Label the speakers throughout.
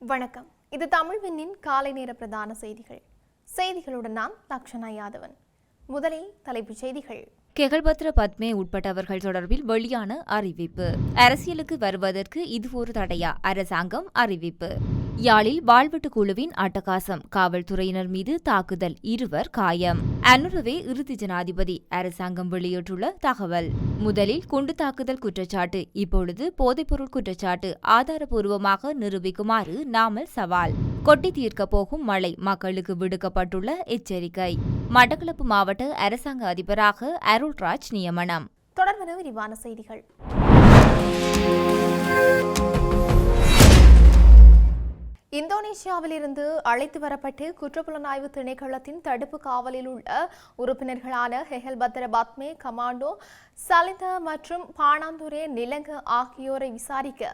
Speaker 1: வணக்கம். இது தமிழ் விண்ணின் காலை நேர பிரதான செய்திகள். செய்திகளுடன் நான் லக்ஷனா யாதவன். முதலில் தலைப்புச் செய்திகள்.
Speaker 2: கெகல்பத்ர பத்மே உட்பட்டவர்கள் தொடர்பில் வெளியான அறிவிப்பு. அரசியலுக்கு வருவதற்கு இது ஒரு தடையா? அரசாங்கம் அறிவிப்பு. யாழில் வாழ்வெட்டு குழுவின் அட்டகாசம். காவல்துறையினர் மீது தாக்குதல். இருவர் காயம். அனுரவே இறுதி ஜனாதிபதி. அரசாங்கம் வெளியிட்டுள்ள தகவல். முதலில் குண்டு தாக்குதல் குற்றச்சாட்டு. இப்பொழுது போதைப்பொருள் குற்றச்சாட்டு. ஆதாரபூர்வமாக நிரூபிக்குமாறு நாமல் சவால். கொட்டி தீர்க்க போகும் மழை. மக்களுக்கு விடுக்கப்பட்டுள்ள எச்சரிக்கை. மட்டக்களப்பு மாவட்ட அரசாங்க அதிபராக அருள்ராஜ் நியமனம்.
Speaker 1: தொடர்பென விரிவான செய்திகள். இந்தோனேஷியாவிலிருந்து அழைத்து வரப்பட்டு குற்றப்புலனாய்வு திணைக்களத்தின் தடுப்பு காவலில் உள்ள உறுப்பினர்களான ஹெஹல் பத்ர பத்மே கமாண்டோ சலித மற்றும் பாணாந்துரே நிலங்க ஆகியோரை விசாரிக்க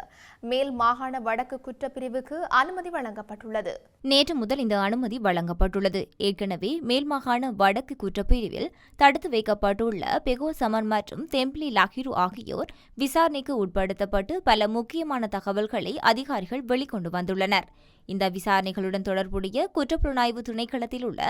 Speaker 1: மேல் மாகாண வடக்கு குற்றப்பிரிவுக்கு அனுமதி வழங்கப்பட்டுள்ளது.
Speaker 2: நேற்று முதல் இந்த அனுமதி வழங்கப்பட்டுள்ளது. ஏற்கனவே மேல் மாகாண வடக்கு குற்றப்பிரிவில் தடுத்து வைக்கப்பட்டுள்ள பெகோ சமன் மற்றும் தெம்பிலி லஹிரு ஆகியோர் விசாரணைக்கு உட்படுத்தப்பட்டு பல முக்கியமான தகவல்களை அதிகாரிகள் வெளிக்கொண்டு வந்துள்ளனர். இந்த விசாரணைகளுடன் தொடர்புடைய குற்றப்புலனாய்வு திணைக்களத்தில் உள்ள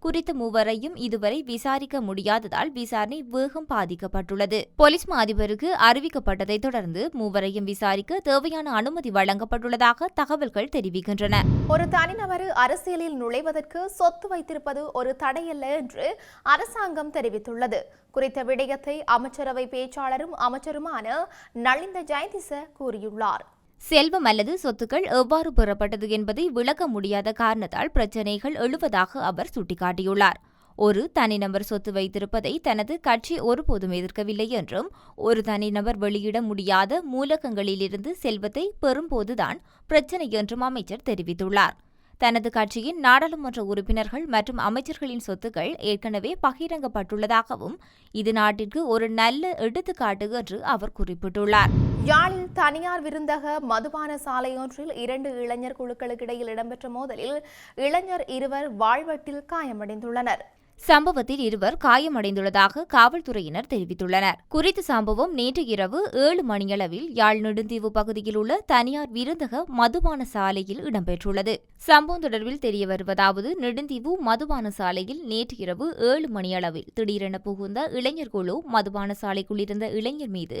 Speaker 2: குறித்த மூவரையும் இதுவரை விசாரிக்க முடியாததால் விசாரணை வேகம் பாதிக்கப்பட்டுள்ளது. போலீஸ் மா அதிபருக்கு அறிவிக்கப்பட்டதைத் தொடர்ந்து மூவரையும் விசாரிக்க தேவையான அனுமதி வழங்கப்பட்டுள்ளதாக தகவல்கள் தெரிவிக்கின்றன.
Speaker 1: ஒரு தனிநபர் அரசியலில் நுழைவதற்கு சொத்து வைத்திருப்பது ஒரு தடையல்ல என்று அரசாங்கம் தெரிவித்துள்ளது. குறித்த விடயத்தை அமைச்சரவை பேச்சாளரும் அமைச்சருமான நளிந்த ஜெயதிச கூறியுள்ளார்.
Speaker 2: செல்வம் அல்லது சொத்துக்கள் எவ்வாறு பெறப்பட்டது என்பதை விளக்க முடியாத காரணத்தால் பிரச்சினைகள் எழுவதாக அவர் சுட்டிக்காட்டியுள்ளார். ஒரு தனிநபர் சொத்து வைத்திருப்பதை தனது கட்சி ஒருபோதும் எதிர்க்கவில்லை என்றும் ஒரு தனிநபர் வெளியிட முடியாத மூலகங்களிலிருந்து செல்வத்தை பெறும்போதுதான் பிரச்சினை என்றும் அமைச்சர் தெரிவித்துள்ளார். தனது கட்சியின் நாடாளுமன்ற உறுப்பினர்கள் மற்றும் அமைச்சர்களின் சொத்துக்கள் ஏற்கனவே பகிரங்கப்பட்டுள்ளதாகவும் இது நாட்டிற்கு ஒரு நல்ல எடுத்துக்காட்டு என்று அவர் குறிப்பிட்டுள்ளார்.
Speaker 1: யாழில் தனியார் விருந்தக மதுபான சாலையொன்றில் இரண்டு இளைஞர் குழுக்களுக்கு இடையில் இடம்பெற்ற மோதலில் இளைஞர் இருவர் வாழ்வட்டில் காயமடைந்துள்ளனர்.
Speaker 2: சம்பவத்தில் இருவர் காயமடைந்துள்ளதாக காவல்துறையினர் தெரிவித்துள்ளனர். குறித்த சம்பவம் நேற்று இரவு ஏழு மணியளவில் யாழ் நெடுந்தீவு பகுதியில் உள்ள தனியார் விருந்தக மதுபான சாலையில் இடம்பெற்றுள்ளது. சம்பவம் தொடர்பில் தெரிய வருவதாவது நெடுந்தீவு மதுபான சாலையில் நேற்று இரவு ஏழு மணியளவில் திடீரென புகுந்த இளைஞர் குழு மதுபான சாலைக்குள் இருந்த இளைஞர் மீது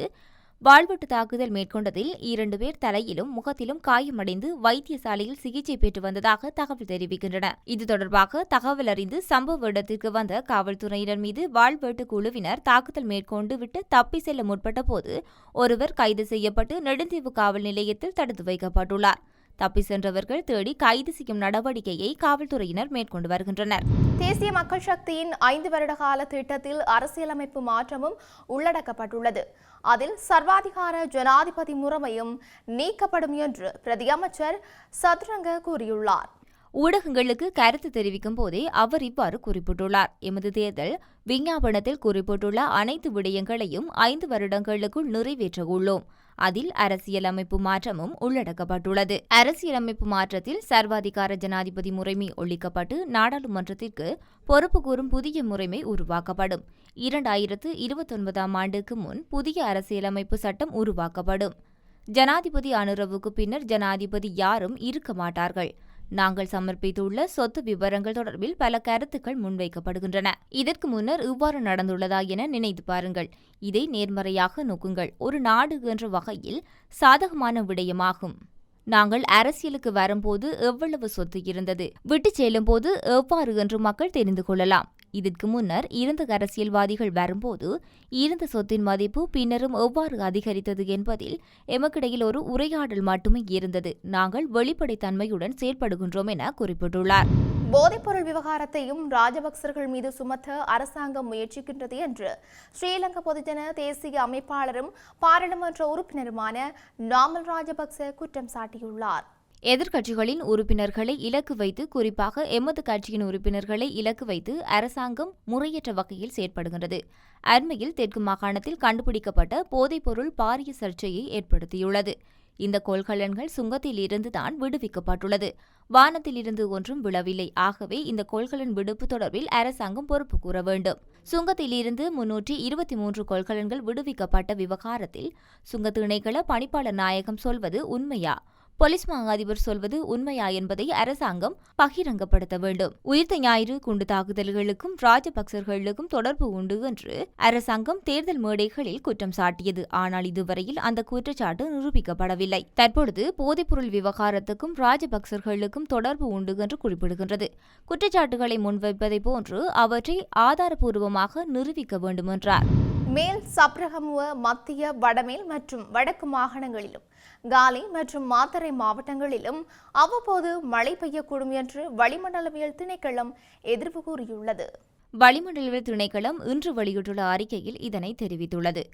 Speaker 2: வாழ்வெட்டு தாக்குதல் மேற்கொண்டதில் இரண்டு பேர் தலையிலும் முகத்திலும் காயமடைந்து வைத்தியசாலையில் சிகிச்சை பெற்று வந்ததாக தகவல் தெரிவிக்கின்றன. இது தொடர்பாக தகவல் அறிந்து சம்பவ இடத்திற்கு வந்த காவல்துறையினர் மீது வாழ்வெட்டு குழுவினர் தாக்குதல் மேற்கொண்டு விட்டு தப்பி செல்ல முற்பட்ட போது ஒருவர் கைது செய்யப்பட்டு நெடுந்தீவு காவல் நிலையத்தில் தடுத்து வைக்கப்பட்டுள்ளார். தப்பி சென்றவர்கள் தேடி கைது செய்யும் நடவடிக்கையை காவல்துறையினர் மேற்கொண்டு வருகின்றனர்.
Speaker 1: தேசிய மக்கள் சக்தியின் ஐந்து வருட கால திட்டத்தில் அரசியலமைப்பு மாற்றமும் உள்ளடக்கப்பட்டுள்ளது. அதில் சர்வாதிகார ஜனாதிபதி முறைமையும் நீக்கப்படும் என்று பிரதியமைச்சர் சதுரங்க கூறியுள்ளார்.
Speaker 2: ஊடகங்களுக்கு கருத்து தெரிவிக்கும் போதே அவர் இவ்வாறு குறிப்பிட்டுள்ளார். எமது தேர்தல் விஞ்ஞாபனத்தில் குறிப்பிட்டுள்ள அனைத்து விடயங்களையும் ஐந்து வருடங்களுக்குள் நிறைவேற்ற உள்ளோம் அதில் அரசியலமைப்பு மாற்றமும் உள்ளடக்கப்பட்டுள்ளது. அரசியலமைப்பு மாற்றத்தில் சர்வாதிகார ஜனாதிபதி முறைமை ஒழிக்கப்பட்டு நாடாளுமன்றத்திற்கு பொறுப்பு கூறும் புதிய முறைமை உருவாக்கப்படும். இரண்டாயிரத்து இருபத்தொன்பதாம் ஆண்டுக்கு முன் புதிய அரசியலமைப்பு சட்டம் உருவாக்கப்படும். ஜனாதிபதி அனுரவுக்கு பின்னர் ஜனாதிபதி யாரும் இருக்க மாட்டார்கள். நாங்கள் சமர்ப்பித்துள்ள சொத்து விவரங்கள் தொடர்பில் பல கருத்துக்கள் முன்வைக்கப்படுகின்றன. இதற்கு முன்னர் இவ்வாறு நடந்துள்ளதா என நினைத்து பாருங்கள். இதை நேர்மறையாக நோக்குங்கள். ஒரு நாடு என்ற வகையில் சாதகமான விடயமாகும். நாங்கள் அரசியலுக்கு வரும்போது எவ்வளவு சொத்து இருந்தது? விட்டுச் செல்லும்போது எவ்வாறு என்று மக்கள் தெரிந்து கொள்ளலாம். இதற்கு முன்னர் இருந்த அரசியல்வாதிகள் வரும்போது இருந்த சொத்தின் மதிப்பு பின்னரும் எவ்வாறு அதிகரித்தது என்பதில் எமக்கிடையில் ஒரு உரையாடல் மட்டுமே இருந்தது. நாங்கள் வெளிப்படைத்தன்மையுடன் செயற்படுகின்றோம் என குறிப்பிட்டுள்ளார்.
Speaker 1: போதைப்பொருள் விவகாரத்தையும் ராஜபக்சர்கள் மீது சுமத்த அரசாங்கம் முயற்சிக்கின்றது என்று ஸ்ரீலங்கா பொதுஜன தேசிய அமைப்பாளரும் பாராளுமன்ற உறுப்பினருமான நாமல் ராஜபக்ச குற்றம் சாட்டியுள்ளார்.
Speaker 2: எதிர்க்கட்சிகளின் உறுப்பினர்களை இலக்கு வைத்து குறிப்பாக எமது கட்சியின் உறுப்பினர்களை இலக்கு வைத்து அரசாங்கம் முறையற்ற வகையில் செயற்படுகின்றது. அண்மையில் தெற்கு மாகாணத்தில் கண்டுபிடிக்கப்பட்ட போதைப்பொருள் பாரிய சர்ச்சையை ஏற்படுத்தியுள்ளது. இந்த கொள்கலன்கள் சுங்கத்தில் இருந்துதான் விடுவிக்கப்பட்டுள்ளது. வானத்தில் இருந்து ஒன்றும் விழவில்லை. ஆகவே இந்த கொள்கலன் விடுப்பு தொடர்பில் அரசாங்கம் பொறுப்பு கூற வேண்டும். சுங்கத்தில் இருந்து முன்னூற்றி இருபத்தி மூன்று கொள்கலன்கள் விடுவிக்கப்பட்ட விவகாரத்தில் சுங்கத் திணைக்கள பணிப்பாளர் நாயகம் சொல்வது உண்மையா? போலீஸ் மா அதிபர் சொல்வது உண்மையா என்பதை அரசாங்கம் பகிரங்கப்படுத்த வேண்டும். உயிர்த்த ஞாயிறு குண்டு தாக்குதல்களுக்கும் ராஜபக்சர்களுக்கும் தொடர்பு உண்டு என்று அரசாங்கம் தேர்தல் மேடைகளில் குற்றம் சாட்டியது. ஆனால் இதுவரையில் அந்த குற்றச்சாட்டு நிரூபிக்கப்படவில்லை. தற்பொழுது போதைப்பொருள் விவகாரத்துக்கும் ராஜபக்சர்களுக்கும் தொடர்பு உண்டு என்று குறிப்பிடுகின்றது. குற்றச்சாட்டுகளை முன்வைப்பதை போன்று அவற்றை ஆதாரபூர்வமாக நிரூபிக்க வேண்டும் என்றார்
Speaker 1: மேல் சப்ரகமுவ மத்திய வடமேல் மற்றும் வடக்கு மாகாணங்களிலும் காலி மற்றும் மாத்தறை மாவட்டங்களிலும் அவ்வப்போது மழை பெய்யக்கூடும் என்று வளிமண்டலவியல் திணைக்களம் எதிர்ப்பு கூறியுள்ளது.
Speaker 2: வளிமண்டலவியல் திணைக்களம் இன்று வெளியிட்டுள்ள அறிக்கையில் இதனை தெரிவித்துள்ளது.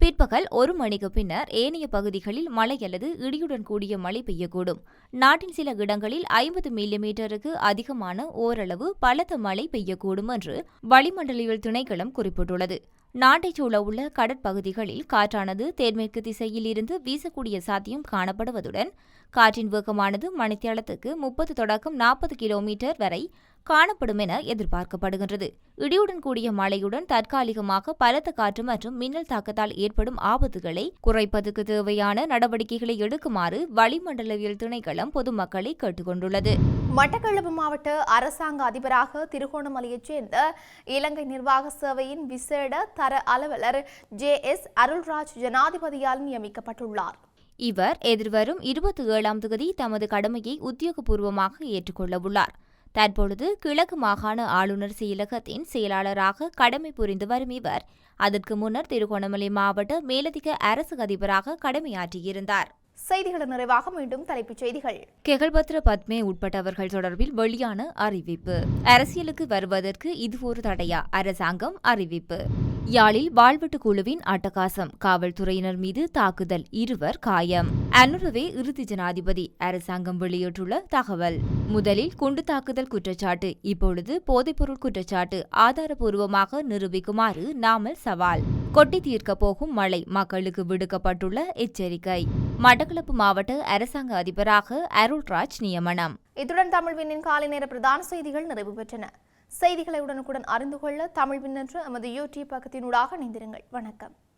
Speaker 2: பிற்பகல் ஒரு மணிக்கு பின்னர் ஏனைய பகுதிகளில் மழை அல்லது இடியுடன் கூடிய மழை பெய்யக்கூடும். நாட்டின் சில இடங்களில் ஐம்பது மில்லிமீட்டருக்கு அதிகமான ஓரளவு பலத்த மழை பெய்யக்கூடும் என்று வளிமண்டலியல் திணைக்களம் குறிப்பிட்டுள்ளது. நாட்டைச் சூழவுள்ள கடற்பகுதிகளில் காற்றானது தென்மேற்கு திசையில் இருந்து வீசக்கூடிய சாத்தியம் காணப்படுவதுடன் காற்றின் வேகமானது மணித்தியாலத்துக்கு முப்பது தொடக்கம் நாற்பது கிலோமீட்டர் வரை காணப்படும் என எதிர்பார்க்கப்படுகின்றது. இடியுடன் கூடிய மழையுடன் தற்காலிகமாக பலத்த காற்று மற்றும் மின்னல் தாக்கத்தால் ஏற்படும் ஆபத்துகளை குறைப்பதற்கு தேவையான நடவடிக்கைகளை எடுக்குமாறு வளிமண்டலவியல் திணைக்களம் பொதுமக்களை கேட்டுக்கொண்டுள்ளது.
Speaker 1: மட்டக்களப்பு மாவட்ட அரசாங்க அதிபராக திருகோணமலையைச் சேர்ந்த இலங்கை நிர்வாக சேவையின் விசேட தர அலுவலர் ஜே எஸ் அருள்ராஜ் ஜனாதிபதியால் நியமிக்கப்பட்டுள்ளார்.
Speaker 2: இவர் எதிர்வரும் இருபத்தி ஏழாம் தேதி தமது கடமையை உத்தியோகபூர்வமாக ஏற்றுக்கொள்ளவுள்ளார். தற்பொழுது கிழக்கு மாகாண ஆளுநர் செயலகத்தின் செயலாளராக கடமை புரிந்து வரும் இவர். அதற்கு முன்னர் திருகோணமலை மாவட்ட மேலதிக அரசு அதிபராக கடமையாற்றியிருந்தார்.
Speaker 1: செய்திகளின் நிறைவாக மீண்டும் தலைப்புச் செய்திகள்.
Speaker 2: கெகல்பத்ர பத்மே உட்பட்டவர்கள் தொடர்பில் வெளியான அறிவிப்பு. அரசியலுக்கு வருவதற்கு இது ஒரு தடையா? அரசாங்கம் அறிவிப்பு. யாழில் வாழ்வெட்டு குழுவின் அட்டகாசம். காவல்துறையினர் மீது தாக்குதல். இருவர் காயம். அனுரவே இறுதி ஜனாதிபதி. அரசாங்கம் வெளியிட்டுள்ள தகவல். முதலில் குண்டு தாக்குதல் குற்றச்சாட்டு. இப்பொழுது போதைப்பொருள் குற்றச்சாட்டு. ஆதாரபூர்வமாக நிரூபிக்குமாறு நாமல் சவால். கொட்டி தீர்க்க போகும் மழை மக்களுக்கு விடுக்கப்பட்டுள்ள எச்சரிக்கை. மட மட்டக்களப்பு மாவட்ட அரசாங்க அதிபராக அருள்ராஜ் நியமனம்.
Speaker 1: இத்துடன் தமிழ் விண்ணின் காலை நேர பிரதான செய்திகள் நிறைவு பெற்றன. செய்திகளை உடனுக்குடன் அறிந்து கொள்ள தமிழ் விண்ணன்று எமது யூடியூப் பக்கத்தினூடாக இணைந்திருங்கள். வணக்கம்.